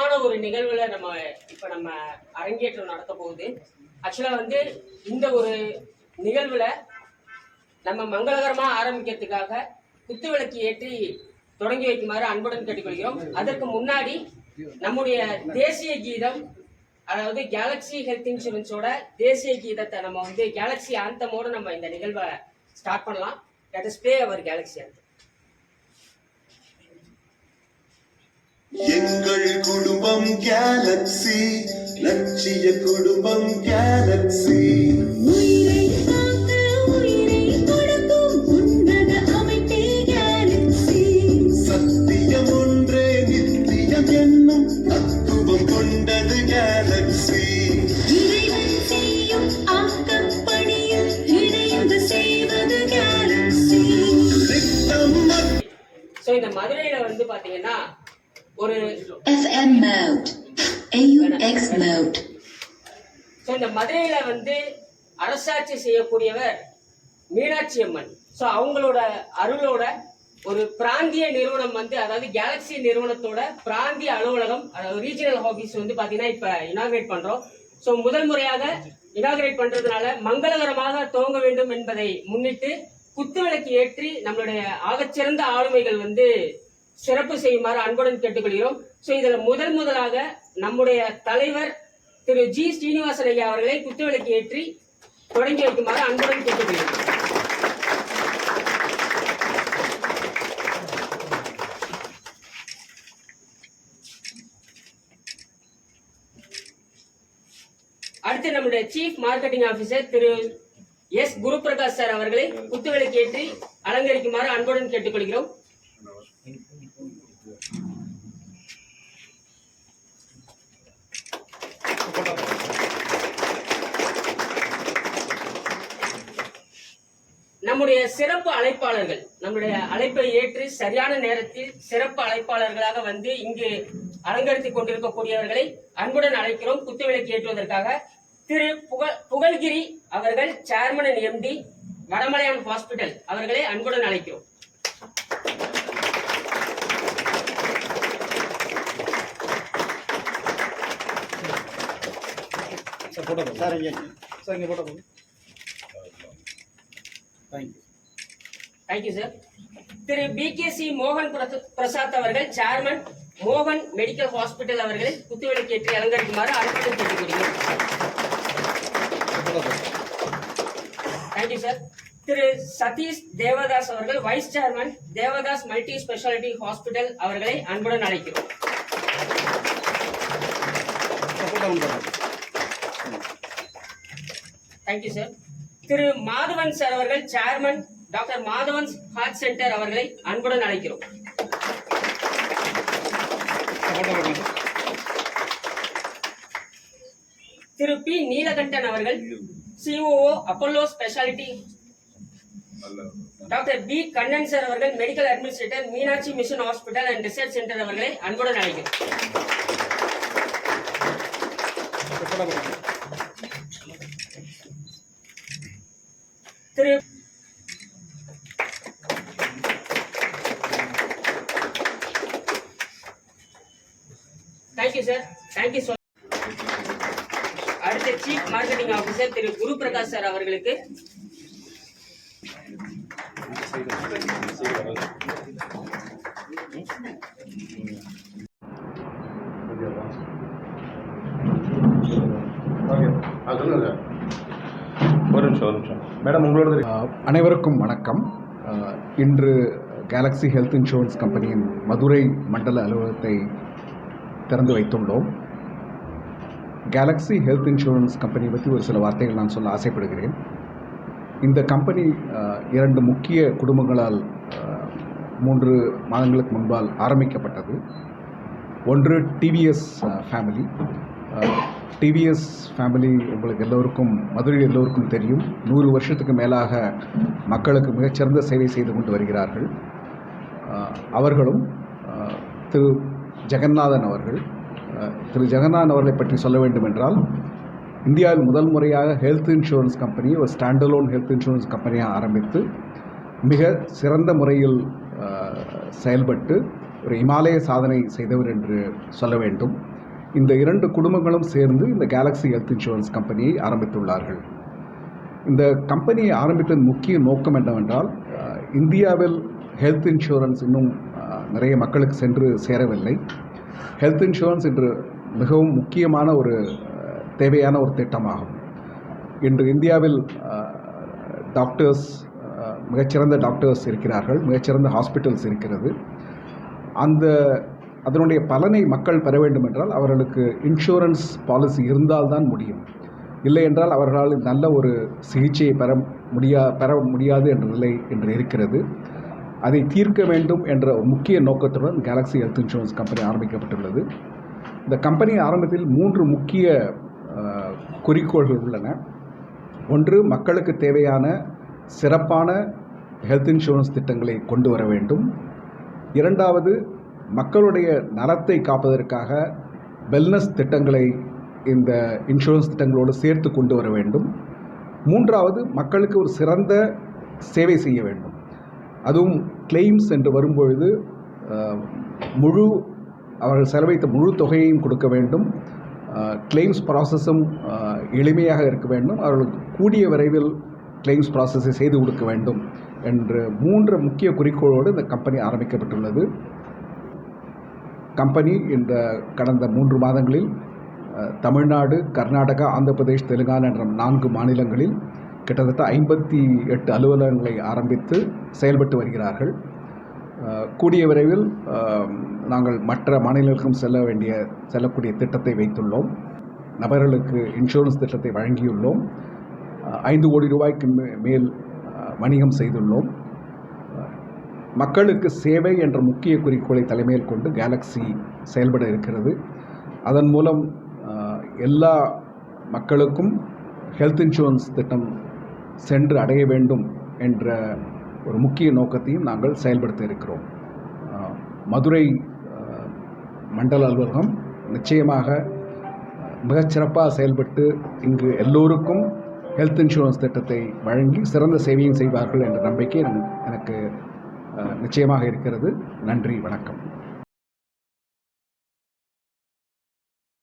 முக்கியமான ஒரு நிகழ்வுல நம்ம இப்ப நம்ம அரங்கேற்றம் நடத்த போகுது. ஆக்சுவலா வந்து இந்த ஒரு நிகழ்வுல நம்ம மங்களகரமா ஆரம்பிக்கிறதுக்காக குத்துவிளக்கு ஏற்றி தொடங்கி வைக்குமாறு அன்புடன் கேட்டுக்கொள்கிறோம். அதற்கு முன்னாடி நம்முடைய தேசிய கீதம் அதாவது கேலக்ஸி ஹெல்த் இன்சூரன்ஸோட தேசிய கீதத்தை நம்ம வந்து கேலக்ஸி ஆந்தமோட நம்ம இந்த நிகழ்வை ஸ்டார்ட் பண்ணலாம். Let is play our galaxy anthem எங்கள் குடும்பம் கேலக்ஸி லட்சிய குடும்பம் கேலக்ஸி சத்தியம் ஒன்றே நித்தியம் என்னும் தத்துவம் கொண்டது ஸோ இந்த மதுரையில வந்து பாத்தீங்கன்னா ஒரு FM mode. AUX mode. So இந்த மதுரையில வந்து அரசாட்சி செய்யக்கூடியவர் மீனாட்சி அம்மன். ஸோ அவங்களோட அருளோட ஒரு பிராந்திய நிறுவனம் வந்து அதாவது கேலக்ஸி நிறுவனத்தோட பிராந்திய அலுவலகம் அதாவது ரீஜனல் ஆஃபீஸ் வந்து பாத்தீங்கன்னா இப்ப இனாகிரேட் பண்றோம். ஸோ முதல் முறையாக இனாகிரேட் பண்றதுனால மங்களகரமாக துவங்க வேண்டும் என்பதை முன்னிட்டு குத்துவிளக்கு ஏற்றி நம்மளுடைய ஆகச்சிறந்த ஆளுமைகள் வந்து சிறப்பு செய்யுமாறு அன்புடன் கேட்டுக்கொள்கிறோம். ஸோ இதுல முதல் முதலாக நம்முடைய தலைவர் திரு ஜி ஸ்ரீனிவாசன் ஐயா அவர்களை குத்துவிளக்கு ஏற்றி தொடங்கி வைக்குமாறு அன்புடன் கேட்டுக்கொள்கிறோம். அடுத்து நம்முடைய சீஃப் மார்க்கெட்டிங் ஆபீசர் திரு எஸ் குருபிரகாஷ் சார் அவர்களை குத்துவிளக்கு ஏற்றி அலங்கரிக்குமாறு அன்புடன் கேட்டுக்கொள்கிறோம். நம்முடைய சிறப்பு அழைப்பாளர்கள் நம்முடைய அழைப்பை ஏற்று சரியான நேரத்தில் சிறப்பு அழைப்பாளர்களாக வந்து இங்கு அலங்கரித்துக் கொண்டிருக்கக்கூடியவர்களை அன்புடன் அழைக்கிறோம். குத்துவிளக்கு ஏற்றுவதற்காக திரு புகழ் புகழ்கிரி அவர்கள் chairman and MD Vadamalayan hospital அவர்களை அன்புடன் அழைக்கிறோம். சார் இங்கே. சார் இங்கே போட்டோம் thank you thank you sir Thiru P K C மோகன் பிரச- பிரசாத் அவர்கள் சேர்மன் மோகன் மெடிக்கல் ஹாஸ்பிட்டல் அவர்களை குத்துவிளக்கு ஏற்றி அலங்கரிக்குமாறு அழைப்புடன் கேட்டுக்கொள்கிறேன். தேங்க்யூ சார் திரு சதீஷ் தேவதாஸ் அவர்கள் vice chairman Devadas multi speciality hospital அவர்களை அன்புடன் அழைக்கிறோம். தேங்க்யூ சார் திரு மாதவன் சார் அவர்கள் chairman doctor Madhavan heart centre அவர்களை அன்புடன் அழைக்கிறோம். திரு பி நீலகண்டன் அவர்கள் COO Apollo speciality doctor P Kannan sir அவர்கள் medical administrator Meenakshi mission hospital and research centre அவர்களை அன்புடன் அழைக்கிறோம். திரு thank you sir thank you so அடுத்த சீஃப் மார்க்கெட்டிங் ஆஃபீஸர் திரு குரு பிரகாஷ் சார் அவர்களுக்கு ஒரு நிமிஷம் ஒரு நிமிஷம் மேடம் உங்களோட அனைவருக்கும் வணக்கம். இன்று கேலக்ஸி ஹெல்த் இன்சூரன்ஸ் கம்பெனியின் மதுரை மண்டல அலுவலகத்தை திறந்து வைத்துள்ளோம். கேலக்ஸி ஹெல்த் இன்சூரன்ஸ் கம்பெனி பற்றி ஒரு சில வார்த்தைகள் நான் சொல்ல ஆசைப்படுகிறேன். இந்த கம்பெனி இரண்டு முக்கிய குடும்பங்களால் மூன்று மாதங்களுக்கு முன்பால் ஆரம்பிக்கப்பட்டது. ஒன்று டிவிஎஸ் ஃபேமிலி டிவிஎஸ் ஃபேமிலி உங்களுக்கு எல்லோருக்கும் மதுரையில் எல்லோருக்கும் தெரியும். நூறு வருஷத்துக்கு மேலாக மக்களுக்கு மிகச்சிறந்த சேவை செய்து கொண்டு வருகிறார்கள். அவர்களும் திரு ஜெகநாதன் அவர்கள் திரு ஜெகநாதன் அவர்களை பற்றி சொல்ல வேண்டும் என்றால் இந்தியாவில் முதல் முறையாக ஹெல்த் இன்சூரன்ஸ் கம்பெனி ஒரு ஸ்டாண்டலோன் ஹெல்த் இன்சூரன்ஸ் கம்பெனியாக ஆரம்பித்து மிக சிறந்த முறையில் செயல்பட்டு ஒரு இமாலய சாதனை செய்தவர் என்று சொல்ல வேண்டும். இந்த இரண்டு குடும்பங்களும் சேர்ந்து இந்த கேலக்ஸி ஹெல்த் இன்சூரன்ஸ் கம்பெனியை ஆரம்பித்துள்ளார்கள். இந்த கம்பெனியை ஆரம்பித்ததன் முக்கிய நோக்கம் என்னவென்றால் இந்தியாவில் ஹெல்த் இன்சூரன்ஸ் இன்னும் நிறைய மக்களுக்கு சென்று சேரவில்லை. ஹெல்த் இன்சூரன்ஸ் இன்று மிகவும் முக்கியமான ஒரு தேவையான ஒரு திட்டமாகும். இன்று இந்தியாவில் டாக்டர்ஸ் மிகச்சிறந்த டாக்டர்ஸ் இருக்கிறார்கள் மிகச்சிறந்த ஹாஸ்பிட்டல்ஸ் இருக்கிறது. அந்த அதனுடைய பலனை மக்கள் பெற வேண்டும் என்றால் அவர்களுக்கு இன்சூரன்ஸ் பாலிசி இருந்தால்தான் முடியும். இல்லை என்றால் அவர்களால் நல்ல ஒரு சிகிச்சையை பெற முடியா பெற முடியாது என்ற நிலை என்று இருக்கிறது. அதை தீர்க்க வேண்டும் என்ற ஒரு முக்கிய நோக்கத்துடன் கேலக்ஸி ஹெல்த் இன்சூரன்ஸ் கம்பெனி ஆரம்பிக்கப்பட்டுள்ளது. இந்த கம்பெனி ஆரம்பத்தில் மூன்று முக்கிய குறிக்கோள்கள் உள்ளன. ஒன்று மக்களுக்கு தேவையான சிறப்பான ஹெல்த் இன்சூரன்ஸ் திட்டங்களை கொண்டு வர வேண்டும். இரண்டாவது மக்களுடைய நலத்தை காப்பதற்காக வெல்னஸ் திட்டங்களை இந்த இன்சூரன்ஸ் திட்டங்களோடு சேர்த்து கொண்டு வர வேண்டும். மூன்றாவது மக்களுக்கு ஒரு சிறந்த சேவை செய்ய வேண்டும். அதுவும் கிளைம்ஸ் என்று வரும்பொழுது முழு அவர்கள் செலவைத்த முழு தொகையையும் கொடுக்க வேண்டும். கிளைம்ஸ் ப்ராசஸும் எளிமையாக இருக்க வேண்டும். அவர்களுக்கு கூடிய விரைவில் கிளைம்ஸ் ப்ராசஸை செய்து கொடுக்க வேண்டும். என்று மூன்று முக்கிய குறிக்கோளோடு இந்த கம்பெனி ஆரம்பிக்கப்பட்டுள்ளது. கம்பெனி இந்த கடந்த மூன்று மாதங்களில் தமிழ்நாடு கர்நாடகா ஆந்திர பிரதேஷ் தெலுங்கானா என்ற நான்கு மாநிலங்களில் கிட்டத்தட்ட ஐம்பத்தி எட்டு அலுவலகங்களை ஆரம்பித்து செயல்பட்டு வருகிறார்கள். கூடிய விரைவில் நாங்கள் மற்ற மாநிலங்களுக்கும் செல்ல வேண்டிய செல்லக்கூடிய திட்டத்தை வைத்துள்ளோம். நபர்களுக்கு இன்சூரன்ஸ் திட்டத்தை வழங்கியுள்ளோம். ஐந்து கோடி ரூபாய்க்கு மே- மேல் வணிகம் செய்துள்ளோம். மக்களுக்கு சேவை என்ற முக்கிய குறிக்கோளை தலைமையில் கொண்டு கேலக்ஸி செயல்பட இருக்கிறது. அதன் மூலம் எல்லா மக்களுக்கும் ஹெல்த் இன்சூரன்ஸ் திட்டம் சென்று அடைய வேண்டும் என்ற ஒரு முக்கிய நோக்கத்தையும் நாங்கள் செயல்படுத்த இருக்கிறோம். மதுரை மண்டல அலுவலகம் நிச்சயமாக மிகச்சிறப்பாக செயல்பட்டு இங்கு எல்லோருக்கும் ஹெல்த் இன்சூரன்ஸ் திட்டத்தை வழங்கி சிறந்த சேவையும் செய்வார்கள் என்ற நம்பிக்கை எனக்கு- நிச்சயமாக இருக்கிறது. நன்றி வணக்கம்.